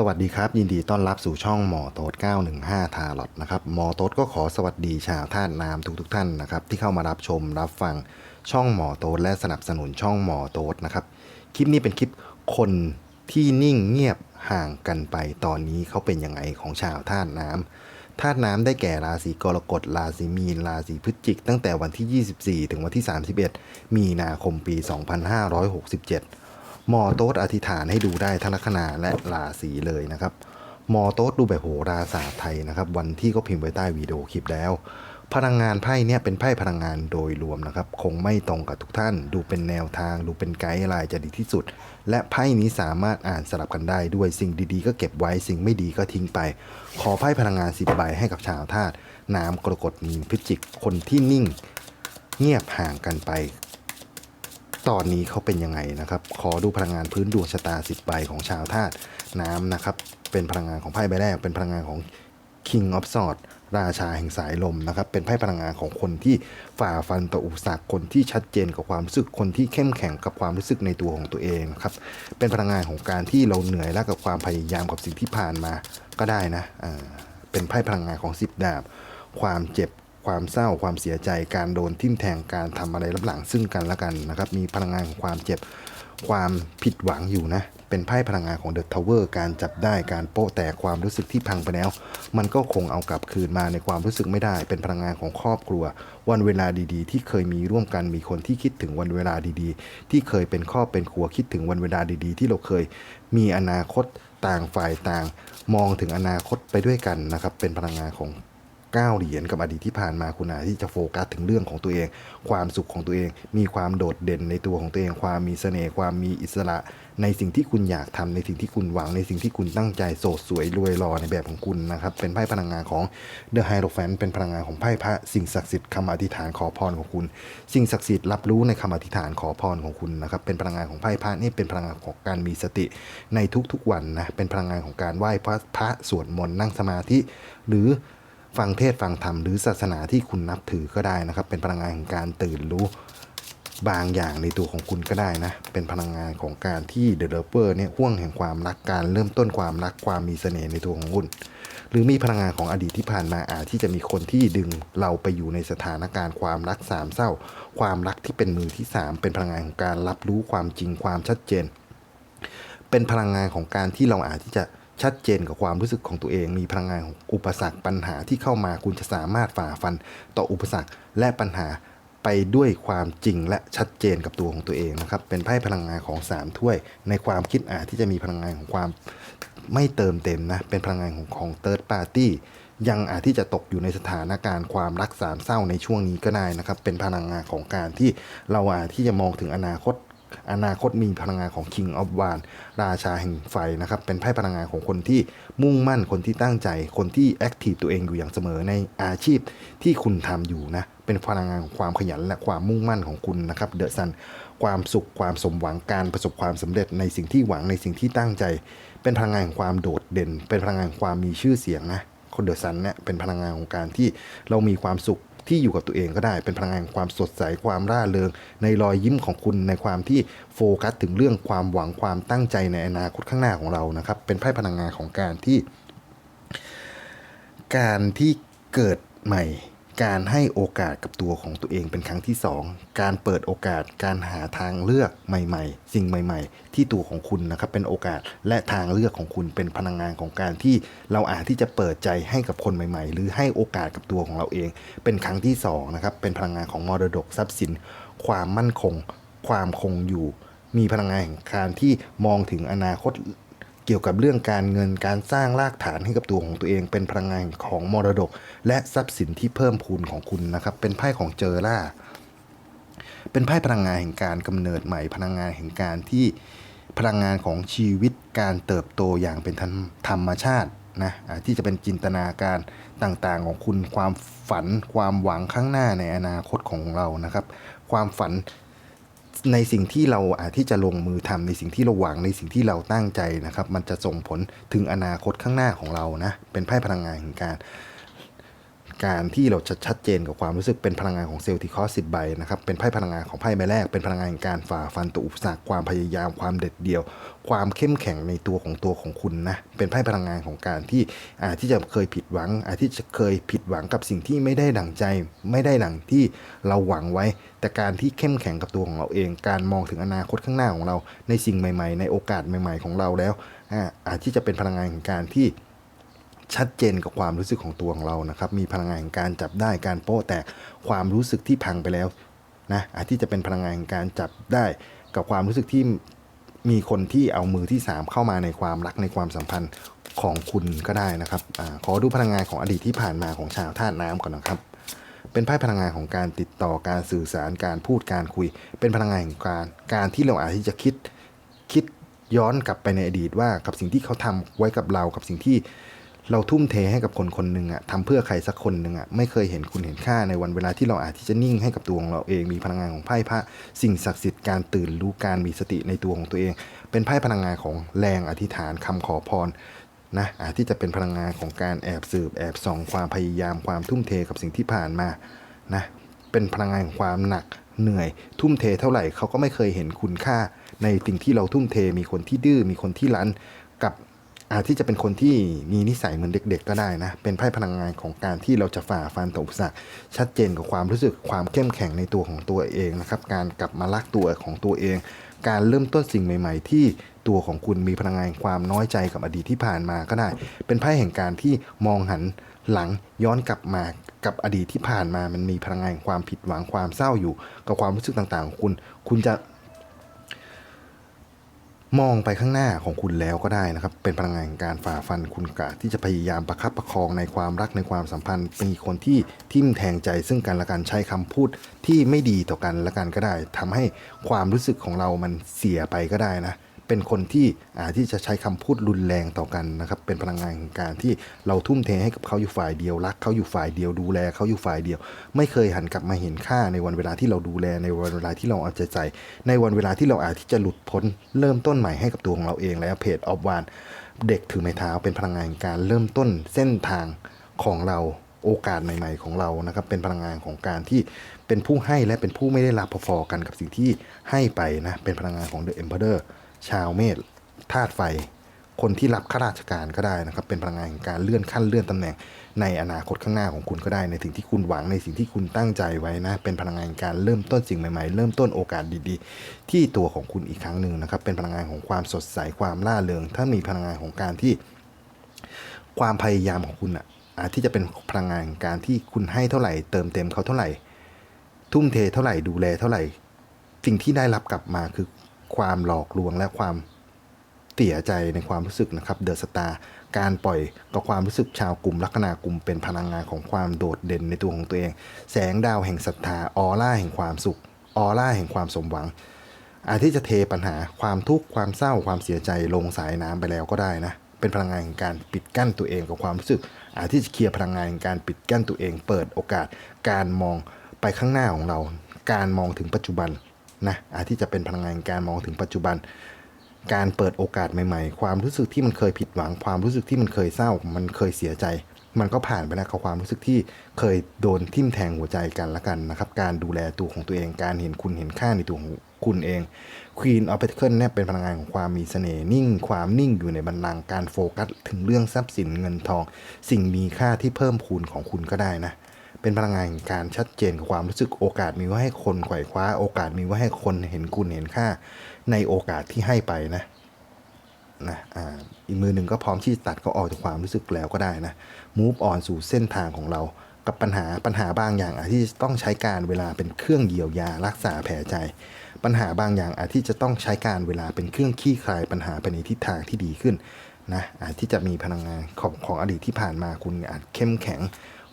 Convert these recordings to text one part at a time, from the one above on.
สวัสดีครับ ยินดีต้อนรับสู่ช่องหมอโต๊ด915 ทาร์ลอตนะครับหมอโต๊ดก็ขอสวัสดีชาวท่านน้ำทุกๆทท่านนะครับที่เข้ามารับชมรับฟังช่องหมอโต๊ดและสนับสนุนช่องหมอโต๊ดนะครับคลิปนี้เป็นคลิปคนที่นิ่งเงียบห่างกันไปตอนนี้เขาเป็นยังไงของชาวท่านน้ำธาตุน้ำได้แก่ราศีกรกฎราศีมีนราศีพฤศจิก ตั้งแต่วันที่ 24 ถึงวันที่ 31 มีนาคมปี 2567 มอโต๊ดอธิษฐานให้ดูได้ทั้งลัคนาและราศีเลยนะครับมอโต๊ดดูแบบโหราศาสตร์ไทยนะครับ วันที่ก็พิมพ์ไว้ใต้วิดีโอคลิปแล้ว พลังงานไพ่เนี่ยเป็นไพ่พลังงานโดยรวมนะครับ คงไม่ตรงกับทุกท่าน ดูเป็นแนวทาง ดูเป็นไกด์ไลน์จะดีที่สุด และไพ่นี้สามารถอ่านสลับกันได้ด้วยสิ่งดีๆ ก็เก็บไว้สิ่งไม่ดีก็ทิ้งไป ขอไพ่พลังงานสิบใบให้กับชาวธาตุน้ำกรกฎมีนพฤศจิกคนที่นิ่ง เงียบห่างกันไป ตอนนี้เขาเป็นยังไงนะครับ ขอดูพลังงานพื้นดวงชะตาสิบใบของชาวธาตุน้ำนะครับ เป็นพลังงานของไพ่ใบแรก เป็นพลังงานของ King of Swords ราชาแห่งสายลมนะครับ เป็นไพ่พลังงานของคนที่ฝ่าฟันต่ออุปสรรคคนที่ชัดเจนกับความรู้สึกคนที่เข้มแข็งกับความรู้สึกในตัวของตัวเองนะครับ เป็นพลังงานของการที่เราเหนื่อยและกับความพยายามกับสิ่งที่ผ่านมาก็ได้นะอ่าเป็นไพ่พลังงานของสิบดาบ ความเจ็บ ความเศร้าความเสียใจการโดนทิ่มแทงการทำอะไรรับหลังซึ่งกันและกันนะครับ มีพลังงานของความเจ็บความผิดหวังอยู่นะ เป็นไพ่พลังงานของเดอะทาวเวอร์การจับได้การโป๊ะแตกความรู้สึกที่พังไปแล้ว มันก็คงเอากลับคืนมาในความรู้สึกไม่ได้ เป็นพลังงานของครอบครัว วันเวลาดีๆ ที่เคยมีร่วมกันมีคนที่คิดถึงวันเวลาดีๆ ที่เคยเป็นครอบเป็นครัวคิดถึงวันเวลาดีๆ ที่เราเคยมีอนาคตต่างฝ่ายต่าง มองถึงอนาคตไปด้วยกันนะครับ เป็นพลังงานของ ก้าเหรียญกับอดีตที่ผ่านมาคุณอาจที่จะโฟกัสถึงเรื่องของตัวเอง ความสุขของตัวเอง มีความโดดเด่นในตัวของตัวเอง ความมีเสน่ห์ความมีอิสระ ในสิ่งที่คุณอยากทำในสิ่งที่คุณหวังในสิ่งที่คุณตั้งใจโสดสวยรวยรอในแบบของคุณนะครับเป็นไพ่พลังงานของ The h i e r o p h a n t เป็นพลังงานของไพ่พระสิ่งศักดิ์สิทธิ์คำอธิษฐานขอพรของคุณ สิ่งศักดิ์สิทธิ์รับรู้ในคำอธิษฐานขอพรของคุณนะครับเป็นพลังงานของไพ่พระนี่เป็นพลังงานของการมีสติในทุกๆวันนะเป็นพลังงานของการไหว้พระพระสวดมนต์นั่งสมาธิ หรือ ฟังเทศฟังธรรมหรือศาสนาที่คุณนับถือก็ได้นะครับ เป็นพลังงานของการตื่นรู้บางอย่างในตัวของคุณก็ได้นะ เป็นพลังงานของการที่เดลเปอร์เนี่ยห่วงแห่งความรักการเริ่มต้นความรักความมีเสน่ห์ในตัวของคุณ หรือมีพลังงานของอดีตที่ผ่านมาอาจที่จะมีคนที่ดึงเราไปอยู่ในสถานการณ์ความรักสามเศร้า ความรักที่เป็นมือที่สามเป็นพลังงานของการรับรู้ความจริงความชัดเจน เป็นพลังงานของการที่เราอาจที่จะ ชัดเจนกับความรู้สึกของตัวเอง มีพลังงานของอุปสรรคปัญหาที่เข้ามาคุณจะสามารถฝ่าฟันต่ออุปสรรคและปัญหาไปด้วยความจริงและชัดเจนกับตัวของตัวเองนะครับ เป็นไพ่พลังงานของสามถ้วย ในความคิดอาจที่จะมีพลังงานของความไม่เติมเต็มนะ เป็นพลังงานของของ third party ยังอาจที่จะตกอยู่ในสถานการณ์ความรักสามเศร้าในช่วงนี้ก็ได้นะครับ เป็นพลังงานของการที่เราอาจที่จะมองถึงอนาคต อนาคตมีพลังงานของ King of w a n ราชาแห่งไฟนะครับ เป็นไพ่พลังงานของคนที่มุ่งมั่น คนที่ตั้งใจ คนที่แอคทีฟตัวเองอยู่อย่างเสมอในอาชีพที่คุณทำอยู่นะ เป็นพลังงานของความขยันและความมุ่งมั่นของคุณนะครับ เดอะซัน ความสุข ความสมหวัง การประสบความสำเร็จในสิ่งที่หวัง ในสิ่งที่ตั้งใจ เป็นพลังงานของความโดดเด่น เป็นพลังงานของความมีชื่อเสียงนะคนเดอะซันเนี่ยเป็นพลังงานของการที่เรามีความสุข ที่อยู่กับตัวเองก็ได้ เป็นพลังงานความสดใสความร่าเริง ในรอยยิ้มของคุณในความที่โฟกัสถึงเรื่องความหวังความตั้งใจในอนาคตข้างหน้าของเรานะครับ เป็นไพ่พลังงานของการที่ การที่เกิดใหม่ การให้โอกาสกับตัวของตัวเองเป็นครั้งที่สองการเปิดโอกาสการหาทางเลือกใหม่ ๆ สิ่งใหม่ ๆ ที่ตัวของคุณนะครับเป็นโอกาสและทางเลือกของคุณเป็นพลังงานของการที่เราอาจที่จะเปิดใจให้กับคนใหม่ ๆ หรือให้โอกาสกับตัวของเราเอง เป็นครั้งที่สองนะครับเป็นพลังงานของมรดกทรัพย์สิน ความมั่นคง ความคงอยู่ มีพลังงานแห่งการที่มองถึงอนาคต เกี่ยวกับเรื่องการเงินการสร้างรากฐานให้กับตัวของตัวเอง เป็นพลังงานของมรดก และทรัพย์สินที่เพิ่มพูนของคุณนะครับ เป็นไพ่ของเจอร่า เป็นไพ่พลังงานแห่งการกำเนิดใหม่ พลังงานแห่งการที่พลังงานของชีวิตการเติบโตอย่างเป็นธรรมชาตินะที่จะเป็นจินตนาการต่างๆ ของคุณความฝัน ความหวังข้างหน้าในอนาคตของเรานะครับ ความฝัน ในสิ่งที่เราอาจที่จะลงมือทำในสิ่งที่เราหวังในสิ่งที่เราตั้งใจนะครับ มันจะส่งผลถึงอนาคตข้างหน้าของเรานะเป็นไพ่พลังงานแห่งการ การที่เราจะชัดเจนกับความรู้สึกเป็นพลังงานของเซลล์ที่คอสิบใบนะครับเป็นไพ่พลังงานของไพ่ใบแรกเป็นพลังงานแห่งการฝ่าฟันตัวอุปสรรคความพยายามความเด็ดเดี่ยว ความเข้มแข็งในตัวของตัวของคุณนะเป็นไพ่พลังงานของการที่อาจที่จะเคยผิดหวัง อาจที่จะเคยผิดหวังกับสิ่งที่ไม่ได้ดั่งใจ ไม่ได้ดั่งที่เราหวังไว้ แต่การที่เข้มแข็งกับตัวของเราเอง การมองถึงอนาคตข้างหน้าของเรา ในสิ่งใหม่ ๆ ในโอกาสใหม่ ๆ ของเราแล้วอาอาจที่จะเป็นพลังงานของการที่ ชัดเจนกับความรู้สึกของตัวของเรานะครับ มีพลังงานแห่งการจับได้การโป้แตกความรู้สึกที่พังไปแล้วนะอาจที่จะเป็นพลังงานแห่งการจับได้กับความรู้สึกที่มีคนที่เอามือที่ 3 เข้ามาในความรักในความสัมพันธ์ของคุณก็ได้นะครับอขอดูพลังงานของอดีตที่ผ่านมาของชาวธาตุน้ำก่อนนะครับ เป็นไพ่พลังงานของการติดต่อการสื่อสารการพูดการคุย เป็นพลังงานแห่งการการที่เราอาจที่จะคิดคิดย้อนกลับไปในอดีตว่ากับสิ่งที่เขาทำไว้กับเรากับสิ่งที่ เราทุ่มเทให้กับคนคนหนึ่งอะทำเพื่อใครสักคนหนึ่งอะไม่เคยเห็นคุณเห็นค่าในวันเวลาที่เราอาจที่จะนิ่งให้กับตัวของเราเอง มีพลังงานของไพ่พระสิ่งศักดิ์สิทธิ์การตื่นรู้การมีสติในตัวของตัวเอง เป็นไพ่พลังงานของแรงอธิษฐานคำขอพรนะอาจที่จะเป็นพลังงานของการแอบสืบแอบส่องความพยายามความทุ่มเทกับสิ่งที่ผ่านมานะเป็นพลังงานของความหนักเหนื่อย ทุ่มเทเท่าไหร่เขาก็ไม่เคยเห็นคุณค่า ในสิ่งที่เราทุ่มเทมีคนที่ดื้อมีคนที่รั้นกับ อาจที่จะเป็นคนที่มีนิสัยเหมือนเด็ก ๆ ก็ได้นะ เป็นไพ่พลังงานของการที่เราจะฝ่าฟันต่ออุปสรรคชัดเจนกับความรู้สึกความเข้มแข็งในตัวของตัวเองนะครับ การกลับมารักตัวของตัวเอง การเริ่มต้นสิ่งใหม่ ๆ ที่ตัวของคุณมีพลังงานความน้อยใจกับอดีตที่ผ่านมาก็ได้ เป็นไพ่แห่งการที่มองหันหลังย้อนกลับมากับอดีตที่ผ่านมามันมีพลังงานความผิดหวังความเศร้าอยู่ กับความรู้สึกต่างๆของคุณ คุณจะ มองไปข้างหน้าของคุณแล้วก็ได้นะครับ เป็นพลังงานแห่งการฝ่าฟันคุณกะที่จะพยายามประคับประคองในความรักในความสัมพันธ์มีคนที่ทิ่มแทงใจซึ่งกันและกันใช้คำพูดที่ไม่ดีต่อกันและกันก็ได้ทำให้ความรู้สึกของเรามันเสียไปก็ได้นะ เป็นคนที่อาจที่จะใช้คำพูดรุนแรงต่อกันนะครับ เป็นพลังงานของการที่เราทุ่มเทให้กับเขาอยู่ฝ่ายเดียวรักเขาอยู่ฝ่ายเดียวดูแลเขาอยู่ฝ่ายเดียว ไม่เคยหันกลับมาเห็นค่าในวันเวลาที่เราดูแลในวันเวลาที่เราเอาใจใส่ ในวันเวลาที่เราอาจที่จะหลุดพ้นเริ่มต้นใหม่ให้กับตัวของเราเองแล้วเพจออฟวานเด็กถือไม้เท้าเป็นพลังงานแห่งการเริ่มต้นเส้นทางของเราโอกาสใหม่ ๆ ของเรานะครับ เป็นพลังงานของการที่เป็นผู้ให้และเป็นผู้ไม่ได้รับพอๆกันกับสิ่งที่ให้ไปนะ เป็นพลังงานของ The Emperor ชาวเมษธาตุไฟ คนที่รับข้าราชการก็ได้นะครับ เป็นพลังงานแห่งการเลื่อนขั้นเลื่อนตำแหน่งในอนาคตข้างหน้าของคุณก็ได้ ในสิ่งที่คุณหวังในสิ่งที่คุณตั้งใจไว้นะ เป็นพลังงานการเริ่มต้นสิ่งใหม่ๆ เริ่มต้นโอกาสดีๆ ที่ตัวของคุณอีกครั้งหนึ่งนะครับ เป็นพลังงานของความสดใสความล่าเริง ถ้ามีพลังงานของการที่ ความพยายามของคุณอะอาจที่จะเป็นพลังงานแห่งการที่คุณให้เท่าไหร่ เติมเต็มเขาเท่าไหร่ ทุ่มเทเท่าไหร่ดูแลเท่าไหร่ สิ่งที่ได้รับกลับมาคือ ความหลอกลวงและความเสียใจในความรู้สึกนะครับเดอะสตาร์การปล่อยกับความรู้สึกชาวกลุ่มลัคนากลุ่มเป็นพลังงานของความโดดเด่นในตัวของตัวเอง แสงดาวแห่งศรัทธาออร่าแห่งความสุขออร่าแห่งความสมหวัง อาจที่จะเทปัญหาความทุกข์ความเศร้าความเสียใจลงสายน้ำไปแล้วก็ได้นะเป็นพลังงานแห่งการปิดกั้นตัวเองกับความรู้สึก อาจที่จะเคลียร์พลังงานแห่งการปิดกั้นตัวเอง เปิดโอกาส การมองไปข้างหน้าของเรา การมองถึงปัจจุบัน นะที่จะเป็นพลังงานการมองถึงปัจจุบัน การเปิดโอกาสใหม่ๆ ความรู้สึกที่มันเคยผิดหวัง ความรู้สึกที่มันเคยเศร้า มันเคยเสียใจ มันก็ผ่านไปแล้วกับความรู้สึกที่เคยโดนทิ่มแทงหัวใจกันละกันนะครับ การดูแลตัวของตัวเอง การเห็นคุณเห็นค่าในตัวของคุณเอง Queen of Pentacles เนี่ยเป็นพลังงานของความมีเสน่ห์นิ่ง ความนิ่งอยู่ในบัลลังการโฟกัส ถึงเรื่องทรัพย์สินเงินทอง สิ่งมีค่าที่เพิ่มพูนของคุณก็ได้นะ เป็นพลังงานแห่งการชัดเจนความรู้สึกโอกาสมีไว้ให้คนไขว่คว้า โอกาสมีไว้ให้คนเห็นคุณเห็นค่า ในโอกาสที่ให้ไปนะนะอ่าอีกมือหนึ่งก็พร้อมที่จะตัดก็ออกจากความรู้สึกแล้วก็ได้นะ move on สู่เส้นทางของเรากับปัญหาปัญหาบางอย่างอาจที่ต้องใช้การเวลาเป็นเครื่องเยียวยารักษาแผลใจ ปัญหาบางอย่างอาจที่จะต้องใช้การเวลาเป็นเครื่องขี้คลายปัญหาไปในทิศทางที่ดีขึ้นนะอาจที่จะมีพลังงานของของอดีตที่ผ่านมาคุณอาจเข้มแข็ง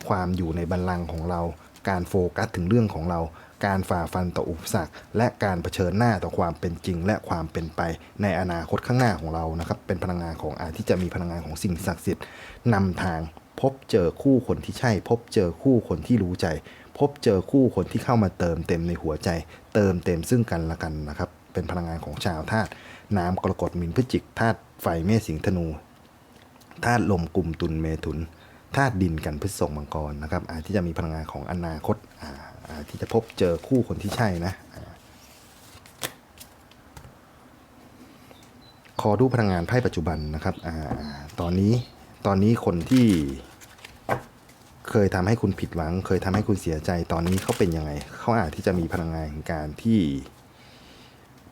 ความอยู่ในบัลลังก์ของเรา การโฟกัสถึงเรื่องของเรา การฝ่าฟันต่ออุปสรรค และการเผชิญหน้าต่อความเป็นจริง และความเป็นไปในอนาคตข้างหน้าของเรานะครับ เป็นพลังงานของอาที่จะมีพลังงานของสิ่งศักดิ์สิทธิ์นำทางพบเจอคู่คนที่ใช่ พบเจอคู่คนที่รู้ใจ พบเจอคู่คนที่เข้ามาเติมเต็มในหัวใจ เติมเต็มซึ่งกันและกันนะครับ เป็นพลังงานของชาวธาตุน้ำกรกฎมินพฤจิกธาตุไฟเมษสิงธนูธาตุลมกลุ่มตุลเมถุน ธาตุดินกันพฤษภมังกรนะครับที่จะมีพลังงานของอนาคตาที่จะพบเจอคู่คนที่ใช่นะอขอดูพลังงานไพ่ปัจจุบันนะครับอตอนนี้ตอนนี้คนที่เคยทำให้คุณผิดหวัง เคยทำให้คุณเสียใจตอนนี้เขาเป็นยังไง เขาอาจที่จะมีพลังงานของการที่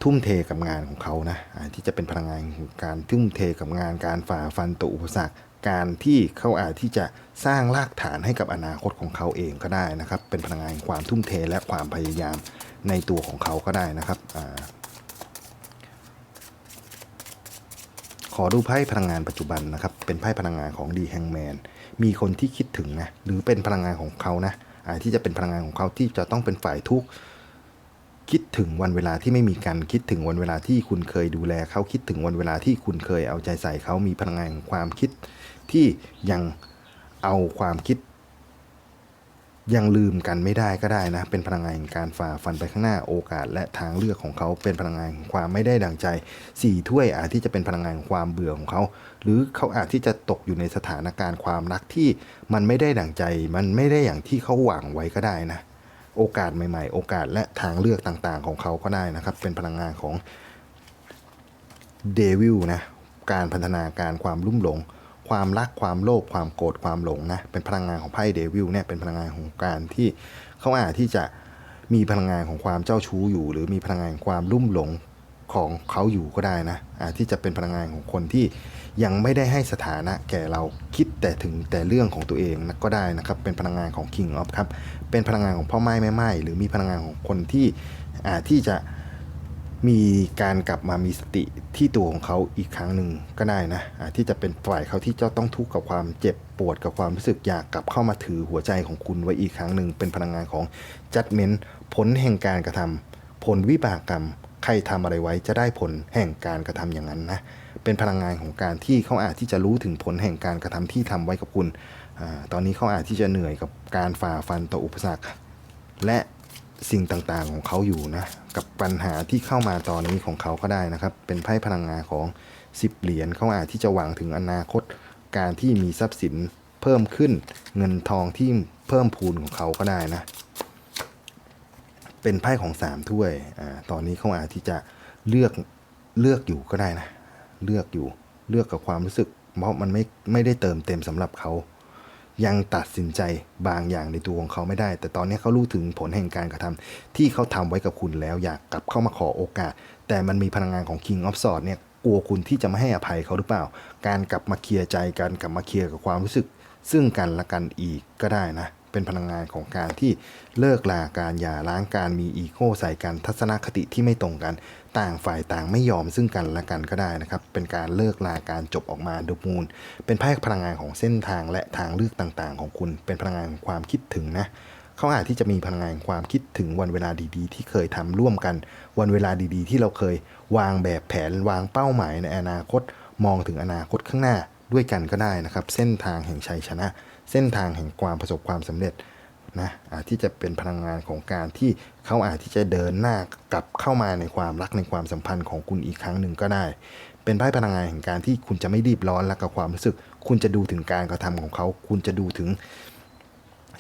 ทุ่มเทกับงานของเขานะาที่จะเป็นพลังงานของการทุ่มเทกับงานการฝ่าฟันตัวอุปสรรค การที่เขาอาจที่จะสร้างรากฐานให้กับอนาคตของเขาเองก็ได้นะครับ เป็นพลังงานความทุ่มเทและความพยายามในตัวของเขาก็ได้นะครับอขอดูไพ่พลังงานปัจจุบันนะครับ เป็นไพ่พลังงานของดีแฮงแมน มีคนที่คิดถึงนะ หรือเป็นพลังงานของเขานะาที่จะเป็นพลังงานของเขาที่จะต้องเป็นฝ่ายทุกข์คิดถึงวันเวลาที่ไม่มีกันคิดถึงวันเวลาที่คุณเคยดูแลเขาคิดถึงวันเวลาที่คุณเคยเอาใจใส่เขามีพลังงานของความคิด ที่ยังเอาความคิด ยังลืมกันไม่ได้ก็ได้นะ เป็นพลังงานแห่งการฝ่าฟันไปข้างหน้าโอกาส และทางเลือกของเขาเป็นพลังงานของความไม่ได้ดังใจสี่ถ้วยอาจที่จะเป็นพลังงานของความเบื่อของเขา หรือเขาอาจที่จะตกอยู่ในสถานการณ์ความรักที่มันไม่ได้ดังใจ มันไม่ได้อย่างที่เขาหวังไว้ก็ได้นะโอกาสใหม่ๆ โอกาสและทางเลือกต่างๆ ของเขาก็ได้นะครับ เป็นพลังงานของเดวิลนะ การพัฒนาการความลุ่มหลง ความรักความโลภความโกรธความหลงนะเป็นพลังงานของไพ่เดวิลเนี่ยเป็นพลังงานของการที่เขาอาจที่จะมีพลังงานของความเจ้าชู้อยู่ หรือมีพลังงานความลุ่มหลงของเขาอยู่ก็ได้นะอาจที่จะเป็นพลังงานของคนที่ยังไม่ได้ให้สถานะแก่เราคิดแต่ถึงแต่เรื่องของตัวเองนะก็ได้นะครับ เป็นพลังงานของ King of ครับเป็นพลังงานของพ่อไม้แม่ไม้หรือมีพลังงานของคนที่อาจที่จะ มีการกลับมามีสติที่ตัวของเขาอีกครั้งหนึ่งก็ได้นะอาจที่จะเป็นฝ่ายเขาที่จะต้องทุกข์กับความเจ็บปวดกับความรู้สึกอยากกลับเข้ามาถือหัวใจของคุณไว้อีกครั้งหนึ่งเป็นพลังงานของ judgment ผลแห่งการกระทำผลวิบากกรรม ใครทำอะไรไว้จะได้ผลแห่งการกระทำอย่างนั้นนะเป็นพลังงานของการที่เขาอาจที่จะรู้ถึงผลแห่งการกระทำที่ทำไว้กับคุณอตอนนี้เขาอาจที่จะเหนื่อยกับการฝ่าฟันต่ออุปสรรค และ สิ่งต่างๆของเขาอยู่นะกับปัญหาที่เข้ามาตอนนี้ของเขาก็ได้นะครับ เป็นไพ่พลังงานของ 10 เหรียญเขาอาจที่จะหวังถึงอนาคตการที่มีทรัพย์สินเพิ่มขึ้นเงินทองที่เพิ่มพูนของเขาก็ได้นะ เป็นไพ่ของสามถ้วยอ่าตอนนี้เขาอาจที่จะเลือกเลือกอยู่ก็ได้นะ เลือกอยู่เลือกกับความรู้สึก เพราะมันไม่ไม่ได้เติมเต็มสำหรับเขา ยังตัดสินใจบางอย่างในตัวของเขาไม่ได้ แต่ตอนนี้เขารู้ถึงผลแห่งการกระทำที่เขาทำไว้กับคุณแล้วอยากกลับเข้ามาขอโอกาส แต่มันมีพลังงานของ King of s w o r d เนี่ยกลัวคุณที่จะไม่ให้อภัยเขาหรือเปล่า การกลับมาเคลียร์ใจกันกลับมาเคลียร์กับความรู้สึก ซึ่งกันและกันอีกก็ได้นะ เป็นพลังงานของการที่เลิกลาการหย่าร้างการมีอีโก้ใส่กันทัศนคติที่ไม่ตรงกัน ต่างฝ่ายต่างไม่ยอมซึ่งกันและกันก็ได้นะครับ เป็นการเลิกลาการจบออกมาดูมูล เป็นไพ่พลังงานของเส้นทางและทางเลือกต่างๆ ของคุณ เป็นพลังงานความคิดถึงนะเขาอาจที่จะมีพลังงานความคิดถึงวันเวลาดีๆ ที่เคยทำร่วมกัน วันเวลาดีๆ ที่เราเคยวางแบบแผนวางเป้าหมายในอนาคต มองถึงอนาคตข้างหน้าด้วยกันก็ได้นะครับ เส้นทางแห่งชัยชนะ เส้นทางแห่งความประสบความสำเร็จนะอาจที่จะเป็นพลังงานของการที่เขาอาจที่จะเดินหน้ากลับเข้ามาในความรักในความสัมพันธ์ของคุณอีกครั้งหนึ่งก็ได้ เป็นไพ่พลังงานแห่งการที่คุณจะไม่รีบร้อนและกับความรู้สึก คุณจะดูถึงการกระทำของเขา คุณจะดูถึง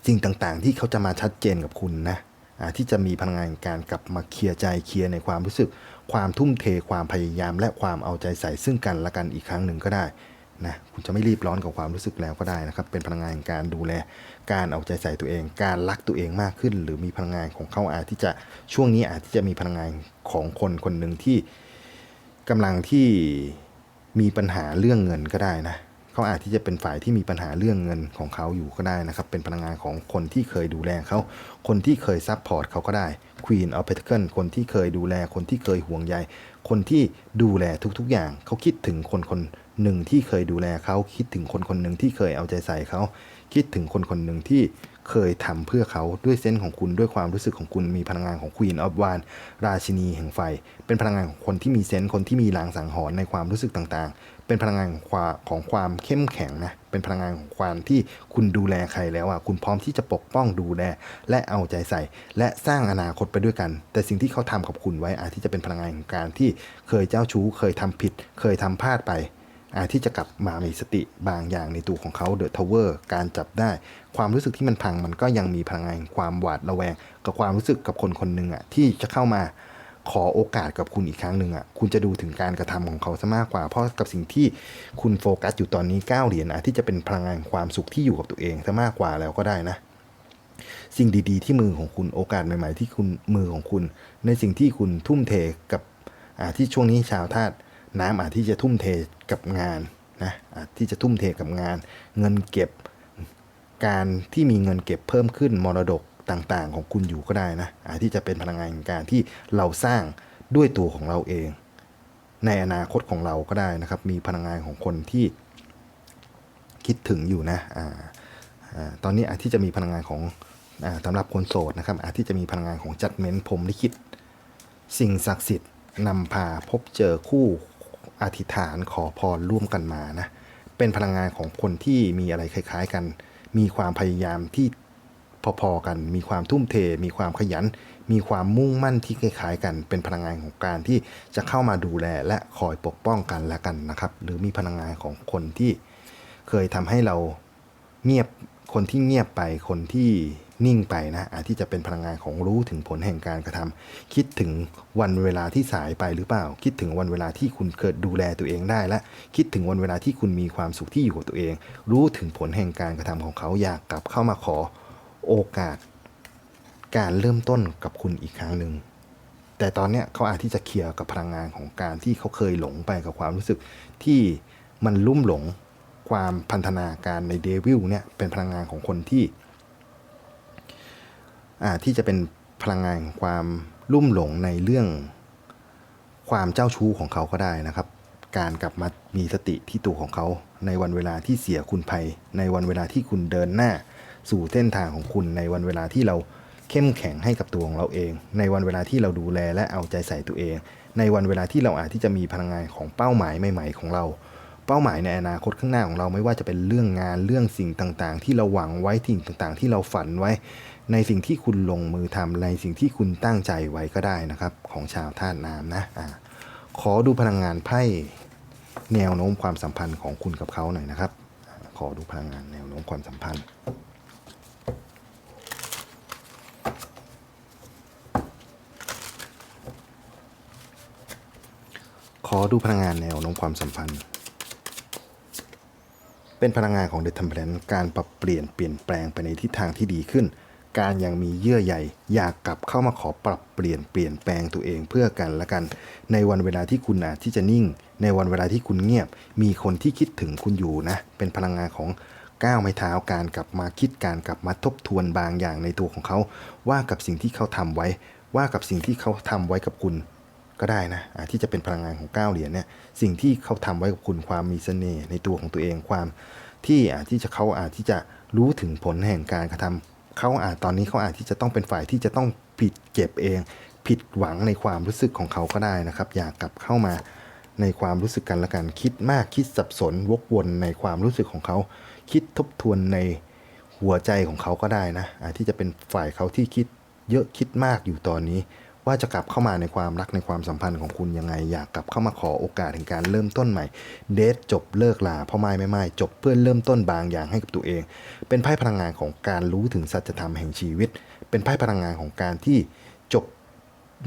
สิ่งต่างๆ ที่เขาจะมาชัดเจนกับคุณนะอาที่จะมีพลังงานแห่งการกลับมาเคลียร์ใจเคลียร์ในความรู้สึก ความทุ่มเทความพยายาม และความเอาใจใส่ซึ่งกันและกันอีกครั้งหนึ่งก็ได้ นะคุณจะไม่รีบร้อนกับความรู้สึกแล้วก็ได้นะครับ เป็นพลังงานแห่งการดูแล การเอาใจใส่ตัวเอง การรักตัวเองมากขึ้น หรือมีพลังงานของเขาอาจที่จะช่วงนี้อาจที่จะมีพลังงานของคนคนหนึ่งที่กำลังที่มีปัญหาเรื่องเงินก็ได้นะเขาอาจที่จะเป็นฝ่ายที่มีปัญหาเรื่องเงินของเขาอยู่ก็ได้นะครับ เป็นพลังงานของคนที่เคยดูแลเขา คนที่เคยซัพพอร์ตเขาก็ได้ Queen of Pentacles คนที่เคยดูแล คนที่เคยห่วงใย คนที่ดูแลทุกๆอย่าง เขาคิดถึงคนคน หนึ่งที่เคยดูแลเขาคิดถึงคนคนหนึ่งที่เคยเอาใจใส่เขา คิดถึงคนคนหนึ่งที่เคยทำเพื่อเขาด้วยเส้นของคุณด้วยความรู้สึกของคุณมีพลังงานของ Queen of w a n ราชินีแห่งไฟ เป็นพลังงานของคนที่มีเซนส์คนที่มีลางสังหรณ์ในความรู้สึกต่างๆ เป็นพลังงานของความของความเข้มแข็งนะเป็นพลังงานของความที่คุณดูแลใครแล้วอะคุณพร้อมที่จะปกป้องดูแลและเอาใจใส่ และสร้างอนาคตไปด้วยกัน แต่สิ่งที่เขาทำกับคุณไว้อาจที่จะเป็นพลังงานของการที่เคยเจ้าชู้ เคยทำผิด เคยทำพลาดไป ที่จะกลับมามีสติบางอย่างในตัวของเขาเดอะทาวเวอร์การจับได้ ความรู้สึกที่มันพังมันก็ยังมีพลังงานความหวาดระแวง กับความรู้สึกกับคนคนหนึ่งอะที่จะเข้ามาขอโอกาสกับคุณอีกครั้งหนึ่งอะคุณจะดูถึงการกระทำของเขาซะมากกว่า เพราะกับสิ่งที่คุณโฟกัสอยู่ตอนนี้9เหรียญอาจที่จะเป็นพลังงานความสุขที่อยู่กับตัวเองซะมากกว่าแล้วก็ได้นะสิ่งดีๆ ที่มือของคุณโอกาสใหม่ ๆ ที่คุณมือของคุณ ในสิ่งที่คุณทุ่มเทกับอาที่ช่วงนี้ชาวธาตุ น้ำอาจที่จะทุ่มเทกับงานนะอาจที่จะทุ่มเทกับงาน เงินเก็บการที่มีเงินเก็บเพิ่มขึ้นมรดกต่างๆ ของคุณอยู่ก็ได้นะอาจที่จะเป็นพลังงานการที่เราสร้างด้วยตัวของเราเอง ในอนาคตของเราก็ได้นะครับ มีพลังงานของคนที่คิดถึงอยู่นะอ่าตอนนี้อาจที่จะมีพลังงานของอสำหรับคนโสดนะครับ อาจที่จะมีพลังงานของจัดเม้นพรมลิขิตสิ่งศักดิ์สิทธิ์นำพาพบเจอคู่ อธิษฐานขอพรร่วมกันมานะ เป็นพลังงานของคนที่มีอะไรคล้าย ๆ กัน มีความพยายามที่พอๆกัน มีความทุ่มเท มีความขยัน มีความมุ่งมั่นที่คล้ายๆกัน เป็นพลังงานของการที่จะเข้ามาดูแลและคอยปกป้องกันและกันนะครับ หรือมีพลังงานของคนที่เคยทำให้เราเงียบ คนที่เงียบไป คนที่ นิ่งไปนะอาจที่จะเป็นพลังงานของรู้ถึงผลแห่งการกระทำคิดถึงวันเวลาที่สายไปหรือเปล่า คิดถึงวันเวลาที่คุณเกิดดูแลตัวเองได้และ คิดถึงวันเวลาที่คุณมีความสุขที่อยู่กับตัวเอง รู้ถึงผลแห่งการกระทำของเขาอยากกลับเข้ามาขอโอกาส การเริ่มต้นกับคุณอีกครั้งหนึ่งแต่ตอนเนี้ยเขาอาจที่จะเคลียร์กับพลังงานของการที่เขาเคยหลงไปกับความรู้สึกที่มันลุ่มหลงความพันธนาการในเดวิลเนี่ยเป็นพลังงานของคนที่ ที่จะเป็นพลังงานของความลุ่มหลงในเรื่องความเจ้าชู้ของเขาก็ได้นะครับ การกลับมามีสติที่ตัวของเขา ในวันเวลาที่เสียคุณภัย ในวันเวลาที่คุณเดินหน้า สู่เส้นทางของคุณในวันเวลาที่เราเข้มแข็งให้กับตัวของเราเอง ในวันเวลาที่เราดูแลและเอาใจใส่ตัวเอง ในวันเวลาที่เราอาจที่จะมีพลังงานของเป้าหมายใหม่ ๆ ของเรา เป้าหมายในอนาคตข้างหน้าของเราไม่ว่าจะเป็นเรื่องงานเรื่องสิ่งต่างๆ ที่เราหวังไว้สิ่งต่างๆ ที่เราฝันไว้ ในสิ่งที่คุณลงมือทำในสิ่งที่คุณตั้งใจไว้ก็ได้นะครับ ของชาวธาตุน้ำนะอ่าขอดูพลังงานไพ่แนวโน้มความสัมพันธ์ของคุณกับเขาหน่อยนะครับอขอดูพลังงานแนวโน้มความสัมพันธ์ขอดูพลังงานแนวโน้มความสัมพันธ์ เป็นพลังงานของเดท e ม p ลนการปรับเปลี่ยนเปลี่ยนแปลงไปในทิศทางที่ดีขึ้น การยังมีเยื่อใยอยากกลับเข้ามาขอปรับเปลี่ยนเปลี่ยนแปลงตัวเองเพื่อกันและกัน ในวันเวลาที่คุณอาจที่จะนิ่ง ในวันเวลาที่คุณเงียบ มีคนที่คิดถึงคุณอยู่นะ เป็นพลังงานของก้าวไม้เท้าการกลับมาคิดการกลับมาทบทวนบางอย่างในตัวของเขา ว่ากับสิ่งที่เขาทำไว้ ว่ากับสิ่งที่เขาทำไว้กับคุณก็ได้นะอาที่จะเป็นพลังงานของ9เหรียญเนี่ยสิ่งที่เขาทำไว้กับคุณความมีเสน่ห์ในตัวของตัวเองความ ที่อาจที่จะเขาอาจที่จะรู้ถึงผลแห่งการกระทำ เขาอาจตอนนี้เขาอาจที่จะต้องเป็นฝ่ายที่จะต้องผิดเจ็บเอง ผิดหวังในความรู้สึกของเขาก็ได้นะครับ อยากกลับเข้ามาในความรู้สึกกันละกันคิดมากคิดสับสนวกวนในความรู้สึกของเขา คิดทบทวนในหัวใจของเขาก็ได้นะอาจที่จะเป็นฝ่ายเขาที่คิดเยอะคิดมากอยู่ตอนนี้ ว่าจะกลับเข้ามาในความรักในความสัมพันธ์ของคุณยังไง อยากกลับเข้ามาขอโอกาสในการเริ่มต้นใหม่ เดทจบเลิกลาพ่อไม้ไม่ไม่จบเพื่อเริ่มต้นบางอย่างให้กับตัวเอง เป็นไพ่พลังงานของการรู้ถึงสัจธรรมแห่งชีวิต เป็นไพ่พลังงานของการที่จบ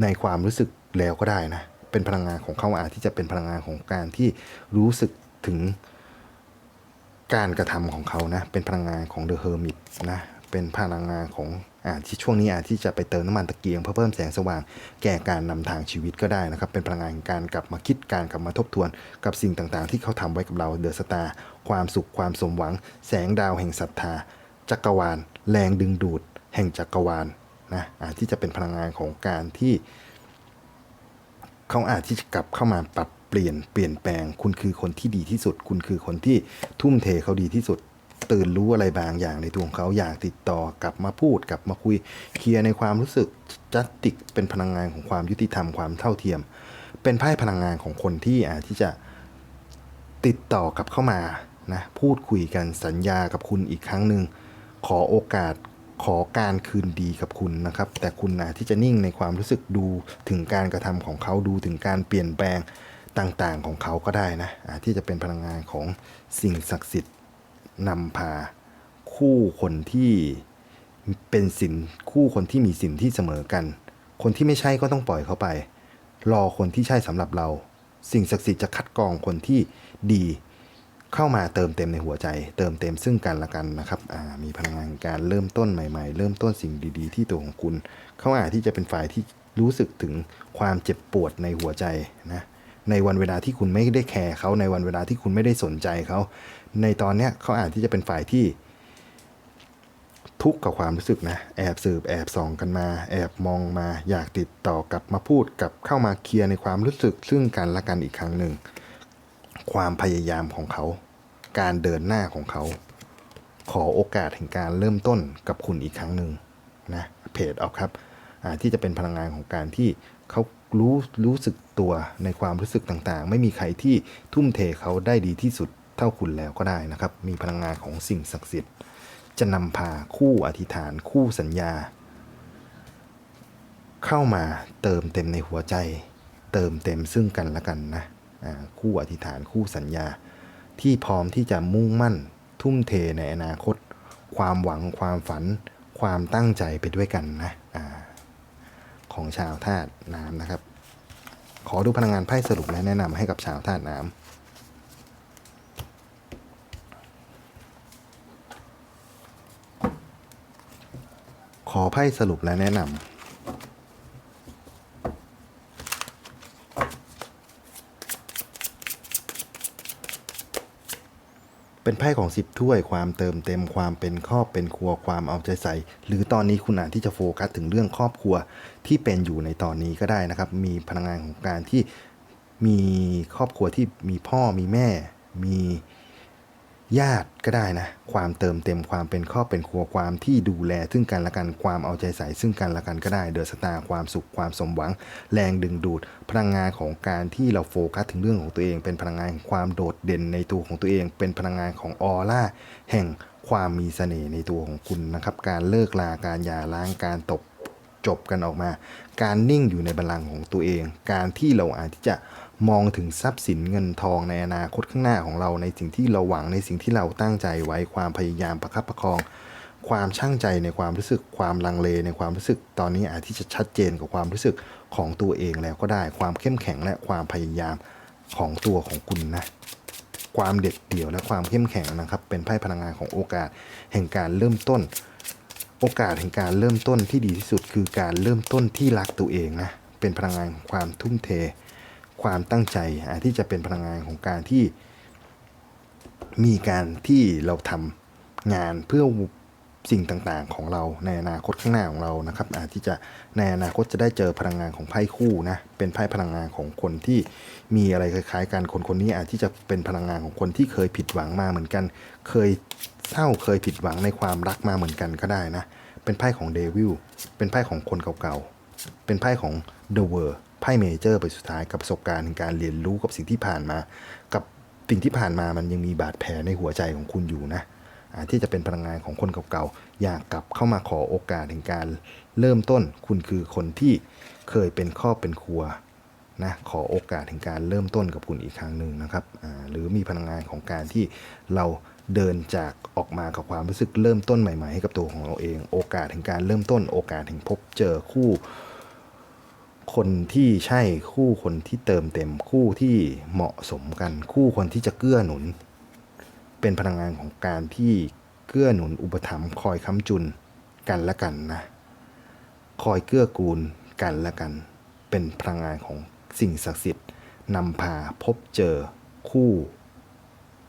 ในความรู้สึกแล้วก็ได้นะ เป็นพลังงานของเขาอาจที่จะเป็นพลังงานของการที่รู้สึกถึงการกระทำของเขานะ เป็นพลังงานของเดอะเฮอร์มิตนะ เป็นพลังงานของ ที่ช่วงนี้อาจที่จะไปเติมน้ำมันตะเกียงเพื่อเพิ่มแสงสว่างแก่การนำทางชีวิตก็ได้นะครับ เป็นพลังงานการกลับมาคิดการกลับมาทบทวน กับสิ่งต่างๆ ที่เขาทำไว้กับเราเดอะสตาร์ความสุขความสมหวัง แสงดาวแห่งศรัทธา จักรวาล แรงดึงดูด แห่งจักรวาลนะอาจที่จะเป็นพลังงานของการที่ เขาอาจที่จะกลับเข้ามาปรับเปลี่ยนเปลี่ยนแปลง คุณคือคนที่ดีที่สุด คุณคือคนที่ทุ่มเทเขาดีที่สุด ตื่นรู้อะไรบางอย่างในตัวของเขาอยากติดต่อกลับมาพูดกลับมาคุยเคลียร์ในความรู้สึกจัดติกเป็นพลังงานของความยุติธรรมความเท่าเทียม เป็นไพ่พลังงานของคนที่อาจที่จะติดต่อกลับเข้ามานะพูดคุยกันสัญญากับคุณอีกครั้งหนึ่งขอโอกาสขอการคืนดีกับคุณนะครับ แต่คุณนะที่จะนิ่งในความรู้สึกดูถึงการกระทำของเขาดูถึงการเปลี่ยนแปลงต่างๆของเขาก็ได้นะอ่าที่จะเป็นพลังงานของสิ่งศักดิ์สิทธิ์ นำพาคู่คนที่เป็นสินคู่คนที่มีสินที่เสมอกัน คนที่ไม่ใช่ก็ต้องปล่อยเขาไป รอคนที่ใช่สำหรับเรา สิ่งศักดิ์สิทธิ์จะคัดกรองคนที่ดีเข้ามาเติมเต็มในหัวใจ เติมเต็มซึ่งกันและกันนะครับมีพลังงานการเริ่มต้นใหม่ๆ เริ่มต้นสิ่งดีๆ ที่ตัวของคุณ เขาอาจที่จะเป็นฝ่ายที่รู้สึกถึงความเจ็บปวดในหัวใจนะในวันเวลาที่คุณไม่ได้แคร์เขาในวันเวลาที่คุณไม่ได้สนใจเขา ในตอนเนี้ยเขาอาจที่จะเป็นฝ่ายที่ ทุกข์กับความรู้สึกนะ แอบสืบแอบส่องกันมา แอบมองมา อยากติดต่อกลับมาพูดกับเข้ามาเคลียร์ในความรู้สึก ซึ่งกันและกันอีกครั้งหนึ่ง ความพยายามของเขา การเดินหน้าของเขา ขอโอกาสแห่งการเริ่มต้นกับคุณอีกครั้งหนึ่งนะเพจเอาครับที่จะเป็นพลังงานของการที่เขารู้รู้สึกตัวในความรู้สึกต่างๆ ไม่มีใครที่ทุ่มเทเขาได้ดีที่สุด เท่าคุณแล้วก็ได้นะครับ มีพลังงานของสิ่งศักดิ์สิทธิ์ จะนำพาคู่อธิษฐานคู่สัญญา เข้ามาเติมเต็มในหัวใจ เติมเต็มซึ่งกันและกันนะคู่อธิษฐานคู่สัญญา ที่พร้อมที่จะมุ่งมั่น ทุ่มเทในอนาคต ความหวังความฝัน ความตั้งใจไปด้วยกันนะอของชาวธาตุน้ำนะครับ ขอดูพลังงานไพ่สรุปและแนะนำให้กับชาวธาตุน้ำ อไพ่สรุปและแนะนำเป็นไพ่ของสิบถ้วยความเติมเต็มความเป็นครอบเป็นครัวความเอาใจใส่ หรือตอนนี้คุณอาจที่จะโฟกัสถึงเรื่องครอบครัวที่เป็นอยู่ในตอนนี้ก็ได้นะครับ มีพลังงานของการที่มีครอบครัวที่มีพ่อมีแม่ มี ญาติก็ได้นะ ความเติมเต็มความเป็นครอบเป็นครัวความที่ดูแล ซึ่งกันและกันความเอาใจใส่ซึ่งกันและกันก็ได้เดอะสตาร์ความสุขความสมหวัง แรงดึงดูด พลังงานของการที่เราโฟกัสถึงเรื่องของตัวเอง เป็นพลังงานความโดดเด่นในตัวของตัวเอง เป็นพลังงานของออร่าแห่งความมีเสน่ห์ในตัวของคุณนะครับ การเลิกลาการหย่าร้างการตกจบกันออกมา การนิ่งอยู่ในบัลลังก์ของตัวเอง การที่เราอาจจะ มองถึงทรัพย์สินเงินทองในอนาคตข้างหน้าของเราในสิ่งที่เราหวังในสิ่งที่เราตั้งใจไว้ความพยายามประคับประคอง ความช่างใจในความรู้สึกความลังเลในความรู้สึกตอนนี้อาจที่จะชัดเจนกับความรู้สึกของตัวเองแล้วก็ได้ ความเข้มแข็งและความพยายามของตัวของคุณนะความเด็ดเดี่ยวและความเข้มแข็งนะครับ เป็นไพ่พลังงานของโอกาสแห่งการเริ่มต้น โอกาสแห่งการเริ่มต้นที่ดีที่สุดคือการเริ่มต้นที่รักตัวเองนะเป็นพลังงานของความทุ่มเท ความตั้งใจที่จะเป็นพลังงานของการที่มีการที่เราทำงานเพื่อสิ่งต่างๆ ของเราในอนาคตข้างหน้าของเรานะครับ อาจที่จะในอนาคตจะได้เจอพลังงานของไพ่คู่นะเป็นไพ่พลังงานของคนที่มีอะไรคล้าย ๆ กันคนคนนี้อาจที่จะเป็นพลังงานของคนที่เคยผิดหวังมาเหมือนกัน เคยเศร้าเคยผิดหวังในความรักมาเหมือนกันก็ได้นะเป็นไพ่ของเดวิลเป็นไพ่ของคนเก่าๆเป็นไพ่ของ The World ไพ่เมเจอร์ไปสุดท้ายกับประสบการณ์การเรียนรู้กับสิ่งที่ผ่านมา กับสิ่งที่ผ่านมามันยังมีบาดแผลในหัวใจของคุณอยู่นะที่จะเป็นพลังงานของคนเก่าๆ อยากกลับเข้ามาขอโอกาสในการเริ่มต้น คุณคือคนที่เคยเป็นครอบเป็นครัวนะขอโอกาสถึงการเริ่มต้นกับคุณอีกครั้งหนึ่งนะครับหรือมีพลังงานของการที่เราเดินจากออกมากับความรู้สึกเริ่มต้นใหม่ ๆ ให้กับตัวของเราเอง โอกาสถึงการเริ่มต้น โอกาสถึงพบเจอคู่ คนที่ใช่คู่คนที่เติมเต็มคู่ที่เหมาะสมกัน คู่คนที่จะเกื้อหนุน เป็นพลังงานของการที่เกื้อหนุนอุปถัมภ์คอยค้ำจุนกันและกันนะ คอยเกื้อกูลกันและกัน เป็นพลังงานของสิ่งศักดิ์สิทธิ์นำพาพบเจอคู่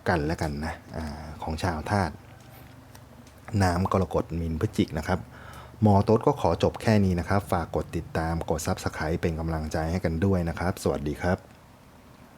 กันและกันนะอของชาวธาตุน้ำกรกฎมินพฤจิกนะครับ มอโต๊ดก็ขอจบแค่นี้นะครับ ฝากกดติดตามกด Subscribe เป็นกำลังใจให้กันด้วยนะครับ สวัสดีครับ